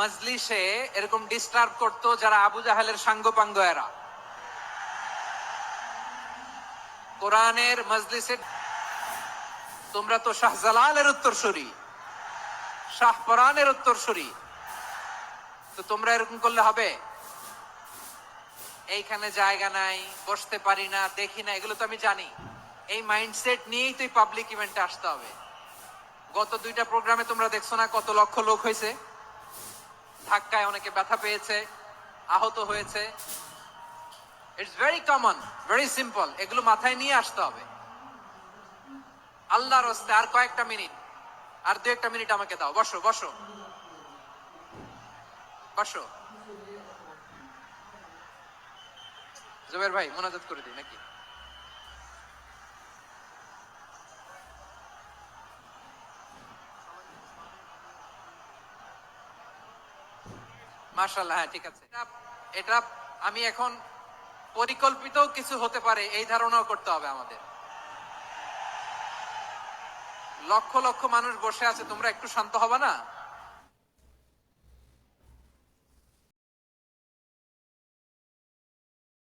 মজলিসে এরকম ডিস্টার্ব করতো যারা আবু জাহেলের সাঙ্গপাঙ্গ এরা। কোরআনের মজলিসে তোমরা তো শাহজালালের উত্তরসূরি শাহপরানের উত্তরসূরি। তো তোমরা এরকম করলে হবে? এইখানে জায়গা নাই, বসতে পারি না, দেখি না, এগুলো তো আমি জানি। এই মাইন্ডসেট নিয়েই তুই পাবলিক ইভেন্টে আসতে হবে। গত দুইটা প্রোগ্রামে তোমরা দেখছ না কত লক্ষ লোক হয়েছে? ধাক্কায় অনেকে ব্যথা পেয়েছে, আহত হয়েছে। It's very common very simple এগুলো মাথায় নিয়ে আসতে হবে। আল্লাহর হস্তে আর কয়েকটা মিনিট, আর দু একটা মিনিট আমাকে দাও। বসো বসো। বসো। জুবের ভাই, মোনাজাত করে দিই নাকি? মার্শাল্লাহ হ্যাঁ ঠিক আছে। এটা- আমি এখন পরিকল্পিত কিছু হতে পারে, এই ধারণাও করতে হবে আমাদের। লক্ষ লক্ষ মানুষ বসে আছে, তোমরা একটু শান্ত হবে না?